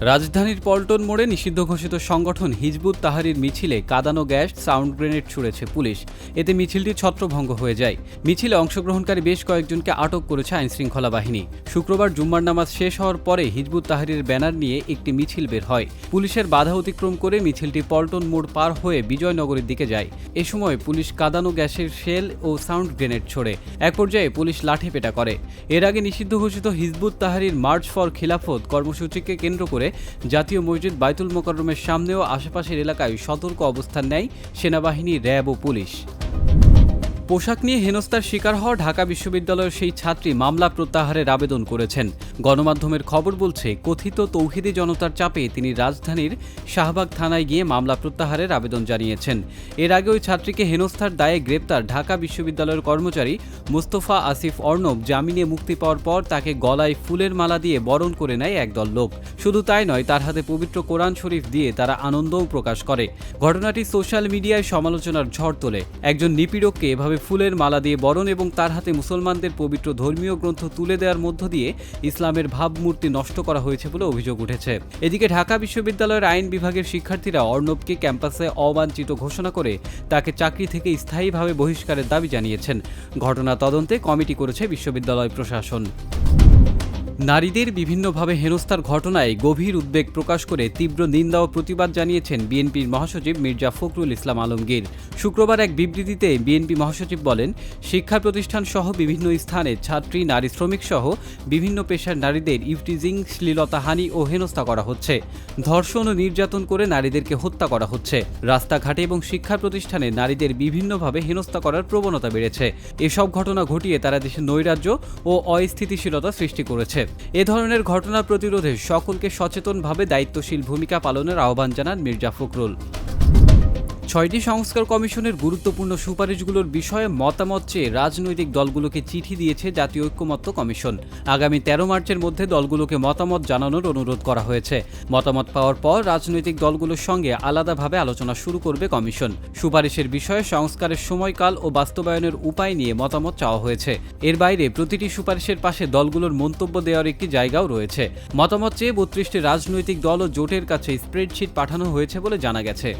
রাজধানীর পল্টন মোড়ে নিষিদ্ধ ঘোষিত সংগঠন হিজবুত তাহারির মিছিলে কাদানো গ্যাস, সাউন্ড গ্রেনেড ছুড়েছে পুলিশ। এতে মিছিলটি ছত্রভঙ্গ হয়ে যায়। মিছিলে অংশগ্রহণকারী বেশ কয়েকজনকে আটক করেছে আইনশৃঙ্খলা বাহিনী। শুক্রবার জুম্মার নামাজ শেষ হওয়ার পরে হিজবুত তাহারির ব্যানার নিয়ে একটি মিছিল বের হয়। পুলিশের বাধা অতিক্রম করে মিছিলটি পল্টন মোড় পার হয়ে বিজয়নগরের দিকে যায়। এ সময় পুলিশ কাদানো গ্যাসের শেল ও সাউন্ড গ্রেনেড ছোড়ে। এক পর্যায়ে পুলিশ লাঠিপেটা করে। এর আগে নিষিদ্ধ ঘোষিত হিজবুত তাহারির মার্চ ফর খিলাফত কর্মসূচিকে কেন্দ্র করে জাতীয় মসজিদ বাইতুল মোকাররমের সামনেও আশেপাশের এলাকায় সতর্ক অবস্থান নেয় সেনাবাহিনী, র্যাব ও পুলিশ। পোশাক নিয়ে হেনস্থার শিকার হওয়া ঢাকা বিশ্ববিদ্যালয়ের সেই ছাত্রী মামলা প্রত্যাহারের আবেদন করেছেন। গণমাধ্যমের খবর বলছে, কথিত তৌহিদি জনতার চাপে তিনি রাজধানীর শাহবাগ থানায় গিয়ে মামলা প্রত্যাহারের আবেদন জানিয়েছেন। এর আগে ওই ছাত্রীকে হেনস্থার দায়ে গ্রেপ্তার ঢাকা বিশ্ববিদ্যালয়ের কর্মচারী মুস্তফা আসিফ অর্ণব জামিনে মুক্তি পাওয়ার পর তাকে গলায় ফুলের মালা দিয়ে বরণ করে নেয় একদল লোক। শুধু তাই নয়, তার হাতে পবিত্র কোরআন শরীফ দিয়ে তারা আনন্দও প্রকাশ করে। ঘটনাটি সোশ্যাল মিডিয়ায় সমালোচনার ঝড় তোলে। একজন নিপীড়ককে এভাবে ফুলের মালা দিয়ে বরণ এবং তার হাতে মুসলমানদের পবিত্র ধর্মীয় গ্রন্থ তুলে দেওয়ার মধ্য দিয়ে ইসলামের ভাবমূর্তি নষ্ট করা হয়েছে বলে অভিযোগ উঠেছে। এদিকে ঢাকা বিশ্ববিদ্যালয়ের আইন বিভাগের শিক্ষার্থীরা অর্ণবকে ক্যাম্পাসে অবাঞ্ছিত ঘোষণা করে তাকে চাকরি থেকে স্থায়ীভাবে বহিষ্কারের দাবি জানিয়েছেন। ঘটনা তদন্তে কমিটি করেছে বিশ্ববিদ্যালয় প্রশাসন। নারীদের বিভিন্নভাবে হেনস্থার ঘটনায় গভীর উদ্বেগ প্রকাশ করে তীব্র নিন্দা ও প্রতিবাদ জানিয়েছেন বিএনপির মহাসচিব মির্জা ফখরুল ইসলাম আলমগীর। শুক্রবার এক বিবৃতিতে বিএনপি মহাসচিব বলেন, শিক্ষা প্রতিষ্ঠান সহ বিভিন্ন স্থানে ছাত্রী, নারী শ্রমিক সহ বিভিন্ন পেশার নারীদের ইভটিজিং শ্লীলতাহানি ও হেনস্থা করা হচ্ছে। ধর্ষণ ও নির্যাতন করে নারীদেরকে হত্যা করা হচ্ছে। রাস্তাঘাটে এবং শিক্ষা প্রতিষ্ঠানে নারীদের বিভিন্নভাবে হেনস্থা করার প্রবণতা বেড়েছে। এসব ঘটনা ঘটিয়ে তারা দেশে নৈরাজ্য ও অস্থিতিশীলতা সৃষ্টি করেছে। এ ধরনের ঘটনা প্রতিরোধে সকলকে সচেতনভাবে দায়িত্বশীল ভূমিকা পালনের আহ্বান জানান মির্জা ফখরুল। ছয়টি সংস্কার কমিশনের গুরুত্বপূর্ণ সুপারিশগুলোর বিষয়ে মতামত চেয়ে রাজনৈতিক দলগুলোকে চিঠি দিয়েছে জাতীয় ঐক্যমত্য কমিশন। আগামী তেরো মার্চের মধ্যে দলগুলোকে মতামত জানানোর অনুরোধ করা হয়েছে। মতামত পাওয়ার পর রাজনৈতিক দলগুলোর সঙ্গে আলাদাভাবে আলোচনা শুরু করবে কমিশন। সুপারিশের বিষয়ে সংস্কারের সময়কাল ও বাস্তবায়নের উপায় নিয়ে মতামত চাওয়া হয়েছে। এর বাইরে প্রতিটি সুপারিশের পাশে দলগুলোর মন্তব্য দেওয়ার একটি জায়গাও রয়েছে। মতামত চেয়ে বত্রিশটি রাজনৈতিক দল ও জোটের কাছে স্প্রেডশিট পাঠানো হয়েছে বলে জানা গেছে।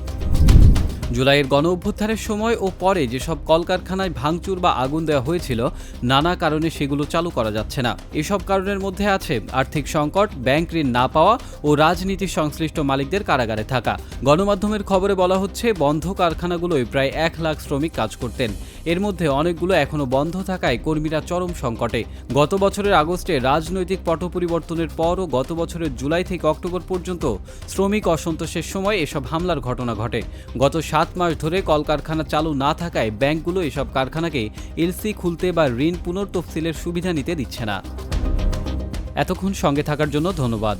জুলাইয়ের গণ অভ্যুত্থানের সময় ও পরে যেসব কলকারখানায় ভাঙচুর বা আগুন দেওয়া হয়েছিল, নানা কারণে সেগুলো চালু করা যাচ্ছে না। এসব কারণের মধ্যে আছে আর্থিক সংকট, ব্যাংক ঋণ না পাওয়া ও রাজনীতি সংশ্লিষ্ট মালিকদের কারাগারে থাকা। গণমাধ্যমের খবরে বলা হচ্ছে, বন্ধ কারখানাগুলোয় প্রায় এক লাখ শ্রমিক কাজ করতেন। এর মধ্যে অনেকগুলো এখনও বন্ধ থাকায় কর্মীরা চরম সংকটে। গত বছরের আগস্টে রাজনৈতিক পট পরিবর্তনের পর ও গত বছরের জুলাই থেকে অক্টোবর পর্যন্ত শ্রমিক অসন্তোষের সময় এসব হামলার ঘটনা ঘটে। গত সাত মাস ধরে কলকারখানা চালু না থাকায় ব্যাংকগুলো এসব কারখানাকে এলসি খুলতে বা ঋণ পুনর্তফসিলের সুবিধা নিতে দিচ্ছে না। এতক্ষণ সঙ্গে থাকার জন্য ধন্যবাদ।